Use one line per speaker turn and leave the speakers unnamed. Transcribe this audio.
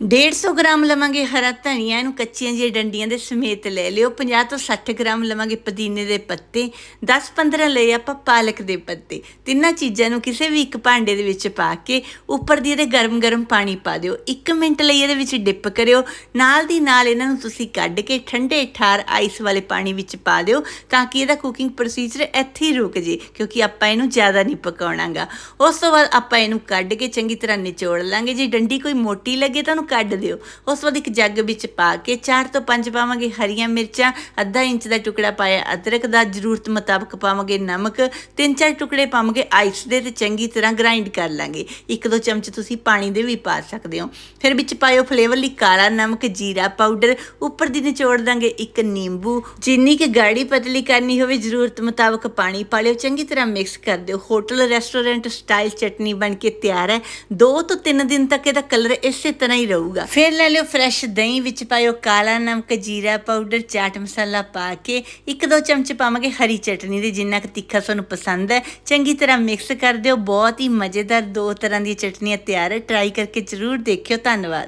150 gram ਲਵਾਂਗੇ ਹਰਾ ਧਨੀਆ, ਇਹਨੂੰ ਕੱਚੀਆਂ ਜਿਹੀਆਂ ਡੰਡੀਆਂ ਦੇ ਸਮੇਤ ਲੈ ਲਿਓ 50 ਤੋਂ 60 ਗ੍ਰਾਮ ਲਵਾਂਗੇ ਪੁਦੀਨੇ ਦੇ ਪੱਤੇ 10-15 ਲਏ ਆਪਾਂ ਪਾਲਕ ਦੇ ਪੱਤੇ, ਤਿੰਨਾਂ ਚੀਜ਼ਾਂ ਨੂੰ ਕਿਸੇ ਵੀ ਇੱਕ ਭਾਂਡੇ ਦੇ ਵਿੱਚ ਪਾ ਕੇ ਉੱਪਰ ਦੀ ਇਹਦੇ ਗਰਮ-ਗਰਮ ਪਾਣੀ ਪਾ ਦਿਓ 1 ਮਿੰਟ ਲਈ ਇਹਦੇ ਵਿੱਚ ਡਿਪ ਕਰਿਓ, ਨਾਲ ਦੀ ਨਾਲ ਇਹਨਾਂ ਨੂੰ ਤੁਸੀਂ ਕੱਢ ਕੇ ਠੰਡੇ ਠਾਰ ਆਈਸ ਵਾਲੇ ਪਾਣੀ ਵਿੱਚ ਪਾ ਦਿਓ, ਤਾਂ ਕਿ ਇਹਦਾ ਕੁਕਿੰਗ ਪ੍ਰੋਸੀਜਰ ਇੱਥੇ ਹੀ ਰੁਕ ਜੇ, ਕਿਉਂਕਿ ਆਪਾਂ ਇਹਨੂੰ ਜ਼ਿਆਦਾ ਨਹੀਂ ਪਕਾਉਣਾਗਾ। ਉਸ ਤੋਂ ਬਾਅਦ ਆਪਾਂ ਇਹਨੂੰ ਕੱਢ ਕੇ ਚੰਗੀ ਤਰ੍ਹਾਂ ਨਿਚੋੜ ਲਾਂਗੇ, ਜੇ ਡੰਡੀ ਕੋਈ ਮੋਟੀ ਲੱਗੇ ਤਾਂ ਉਹਨੂੰ ਕੱਢ ਦਿਓ। ਉਸ ਤੋਂ ਬਾਅਦ ਇੱਕ ਜੱਗ ਵਿੱਚ ਪਾ ਕੇ 4 ਤੋਂ 5 ਪਾਵਾਂਗੇ ਹਰੀਆਂ ਮਿਰਚਾਂ, ਅੱਧਾ ਇੰਚ ਦਾ ਟੁਕੜਾ ਪਾਇਆ ਅਦਰਕ ਦਾ, ਜ਼ਰੂਰਤ ਮੁਤਾਬਕ ਪਾਵਾਂਗੇ ਨਮਕ, ਤਿੰਨ ਚਾਰ ਟੁਕੜੇ ਪਾਵਾਂਗੇ ਆਈਸ ਦੇ ਤੇ ਚੰਗੀ ਤਰ੍ਹਾਂ ਗ੍ਰਾਈਂਡ ਕਰ ਲਾਂਗੇ। ਇੱਕ ਦੋ ਚਮਚ ਤੁਸੀਂ ਪਾਣੀ ਦੇ ਵੀ ਪਾ ਸਕਦੇ ਹੋ। ਫਿਰ ਵਿੱਚ ਪਾਇਓ ਫਲੇਵਰ ਲਈ ਕਾਲਾ ਨਮਕ, ਜੀਰਾ ਪਾਊਡਰ, ਉੱਪਰ ਦੀ ਨਿਚੋੜ ਦਾਂਗੇ ਇੱਕ ਨਿੰਬੂ। ਜਿੰਨੀ ਕਿ ਗਾੜੀ ਪਤਲੀ ਕਰਨੀ ਹੋਵੇ, ਜ਼ਰੂਰਤ ਮੁਤਾਬਕ ਪਾਣੀ ਪਾ ਲਿਓ। ਚੰਗੀ ਤਰ੍ਹਾਂ ਮਿਕਸ ਕਰ ਦਿਓ। ਹੋਟਲ, ਰੈਸਟੋਰੈਂਟ ਸਟਾਈਲ ਚਟਨੀ ਬਣ ਕੇ ਤਿਆਰ ਹੈ। 2 ਤੋਂ 3 ਦਿਨ ਤੱਕ ਇਹਦਾ ਕਲਰ ਇਸੇ ਤਰ੍ਹਾਂ ਹੀ ਰਹੂਗਾ ਫਿਰ ਲੈ ਲਿਓ ਫਰੈਸ਼ ਦਹੀਂ ਵਿੱਚ ਪਾਇਓ ਕਾਲਾ ਨਮਕ, ਜੀਰਾ ਪਾਊਡਰ ਚਾਟ ਮਸਾਲਾ ਪਾ ਕੇ ਇੱਕ ਦੋ ਚਮਚ ਪਾਵਾਂਗੇ ਹਰੀ ਚਟਨੀ ਦੇ, ਜਿੰਨਾ ਕੁ ਤਿੱਖਾ ਤੁਹਾਨੂੰ ਪਸੰਦ ਹੈ। ਚੰਗੀ ਤਰ੍ਹਾਂ ਮਿਕਸ ਕਰ ਦਿਓ, ਬਹੁਤ ਹੀ ਮਜ਼ੇਦਾਰ ਦੋ ਤਰ੍ਹਾਂ ਦੀਆਂ ਚਟਨੀਆਂ ਤਿਆਰ ਹੈ। ਟਰਾਈ ਕਰਕੇ ਜ਼ਰੂਰ ਦੇਖਿਓ। ਧੰਨਵਾਦ।